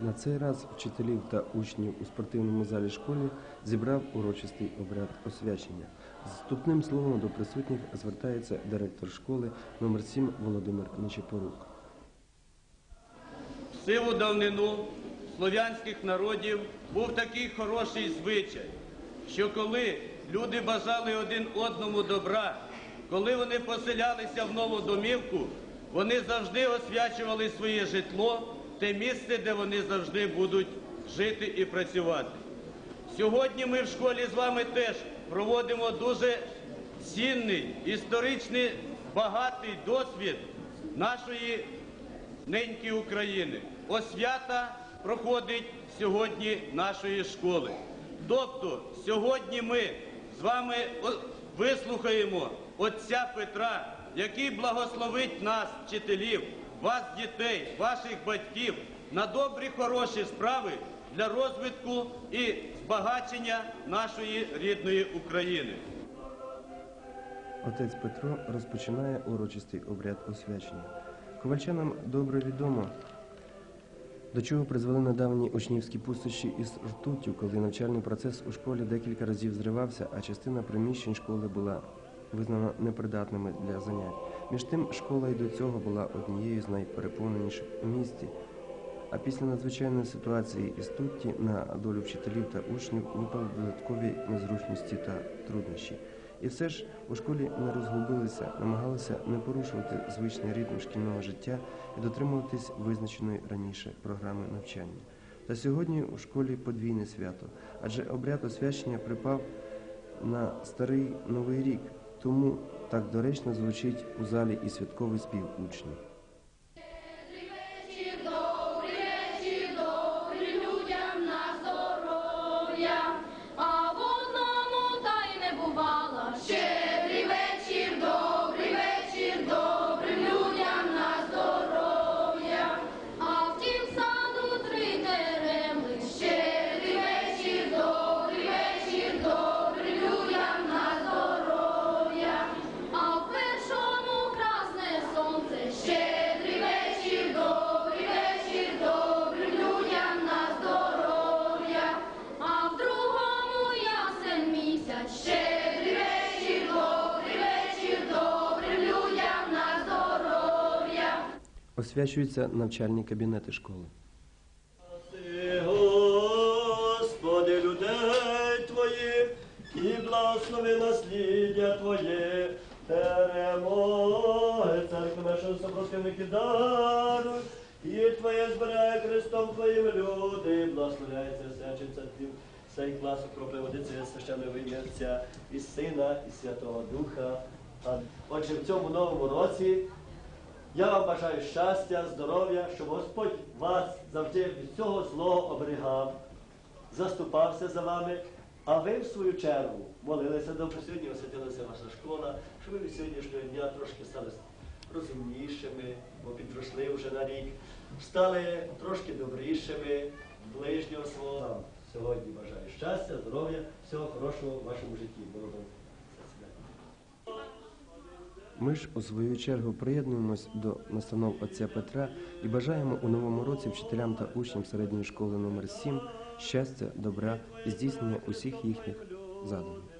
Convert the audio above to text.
На цей раз вчителів та учнів у спортивному залі школи зібрав урочистий обряд освячення. З словом до присутніх звертається директор школи номер 7 Володимир Нечепорук. В давнину слов'янських народів був такий хороший звичай, що коли люди бажали один одному добра, коли вони поселялися в нову домівку, вони завжди освячували своє житло, те місце, де вони завжди будуть жити і працювати. Сьогодні ми в школі з вами теж проводимо дуже цінний, історичний, багатий досвід нашої неньки України. Освята проходить сьогодні нашої школи. Тобто сьогодні ми з вами вислухаємо отця Петра, який благословить нас, вчителів, вас, дітей, ваших батьків, на добрі хороші справи для розвитку і збагачення нашої рідної України. Отець Петро розпочинає урочистий обряд освячення. Ковальчанам добре відомо, до чого призвели недавні учнівські пустощі із ртуттю, коли навчальний процес у школі декілька разів зривався, а частина приміщень школи була визнана непридатними для занять. Між тим, школа і до цього була однією з найпереповненіших у місті. А після надзвичайної ситуації із Тутті на долю вчителів та учнів випали додаткові незручності та труднощі. І все ж у школі не розгубилися, намагалися не порушувати звичний ритм шкільного життя і дотримуватись визначеної раніше програми навчання. Та сьогодні у школі подвійне свято, адже обряд освячення припав на старий новий рік, тому так доречно звучить у залі і святковий спів учнів. Освячуються навчальні кабінети школи. Господи, людей Твоїх, і благослови насліддя Твоє, перемоги, церкви нашого супротивники даруй, і Твоє збирає Христом Твоїм люди, благословляється всячим церквів, сей класу про приводиться священного в ім'я і Сина, і Святого Духа. Отже, в цьому новому році я вам бажаю щастя, здоров'я, щоб Господь вас завжди від цього злого оберігав, заступався за вами, а ви, в свою чергу, молилися добре сьогодні, освятилася ваша школа, щоб ви від сьогоднішнього дня трошки стали розумнішими, бо підросли вже на рік, стали трошки добрішими, ближнього свого. Сьогодні бажаю щастя, здоров'я, всього хорошого в вашому житті. Ми ж у свою чергу приєднуємось до настанов отця Петра і бажаємо у новому році вчителям та учням середньої школи номер 7 щастя, добра і здійснення усіх їхніх задумів.